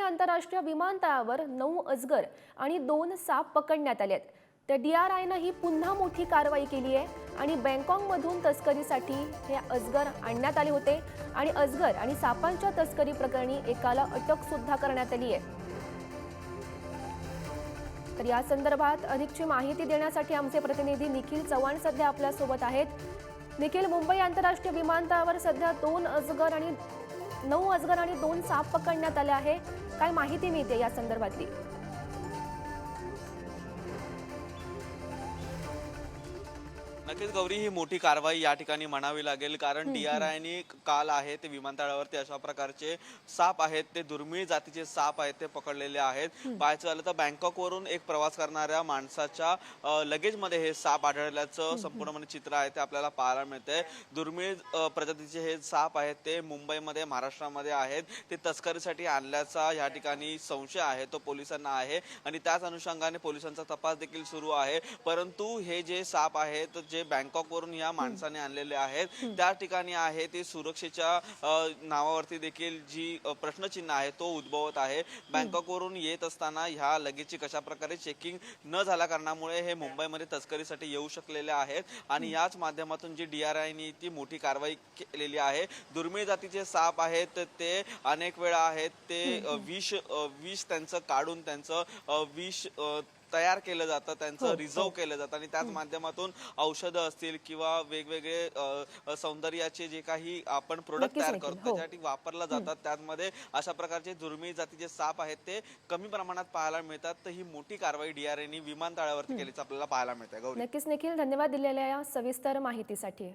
आंतरराष्ट्रीय विमानतळावर नऊ अजगर आणि दोन साप पकडण्यात आले आहेत तर डी आर आयनं ही पुन्हा मोठी कारवाई केली आहे आणि बँकॉकमधून तस्करीसाठी हे अजगर आणण्यात आले होते आणि अजगर आणि सापांच्या तस्करी प्रकरणी एकाला अटक सुद्धा करण्यात आली आहे. तर या संदर्भात अधिकची माहिती देण्यासाठी आमचे प्रतिनिधी निखिल चव्हाण सध्या आपल्यासोबत आहेत. निखिल मुंबई आंतरराष्ट्रीय विमानतळावर सध्या दोन अजगर आणि नऊ अजगर आणि दोन साप पकडण्यात आले आहे. काय माहिती मिळते या संदर्भातली? नक्कीच गौरी ही मोठी कारवाई या ठिकाणी म्हणावी लागेल. कारण डीआरआयने काल आहे ते विमानतळावरती अशा प्रकारचे साप आहेत ते दुर्मिळ जातीचे साप आहेत ते पकडलेले आहेत. पाहायचं झालं तर बँकॉकवरून एक प्रवास करणाऱ्या माणसाच्या लगेजमध्ये हे साप आढळल्याचं संपूर्णपणे चित्र आहे ते आपल्याला पाहायला मिळतंय. दुर्मिळ प्रजातीचे हे साप आहेत ते मुंबईमध्ये महाराष्ट्रामध्ये आहेत. ते तस्करीसाठी आणल्याचा या ठिकाणी संशय आहे तो पोलिसांना आहे. आणि त्याच अनुषंगाने पोलिसांचा तपास देखील सुरू आहे. परंतु हे जे साप आहेत जे बँकॉक वरून या माणसाने आणलेले आहेत. त्या ठिकाणी आहे ते सुरक्षेच्या नावावरती देखील जी प्रश्नचिन्ह आहे तो उद्भवत आहे. बँकॉक वरून येत असताना ह्या लगेजची कशा प्रकारे चेकिंग न झाल्या कारणामुळे हे मुंबईमध्ये तस्करीसाठी येऊ शकलेले आहेत. आणि याच माध्यमातून जी डीआरआयने ती मोठी कारवाई केलेली आहे. दुर्मिळ जातीचे साप आहेत ते अनेक वेळा आहेत ते विष विष त्यांचं काढून त्यांचं विष तयार केलं जातं हो, त्यांचं रिझर्व केलं जातं आणि त्याच माध्यमातून औषधं असतील किंवा वेगवेगळे सौंदर्याचे जे काही आपण प्रोडक्ट तयार. करतो हो. त्यासाठी वापरला जातात. त्यामध्ये अशा प्रकारचे दुर्मिळ जातीचे साप आहेत ते कमी प्रमाणात पाहायला मिळतात. तर ही मोठी कारवाई डीआरएने विमानतळावरती केल्याचं आपल्याला पाहायला मिळतंय गौरी. नक्कीच निखिल धन्यवाद दिलेल्या या सविस्तर माहितीसाठी.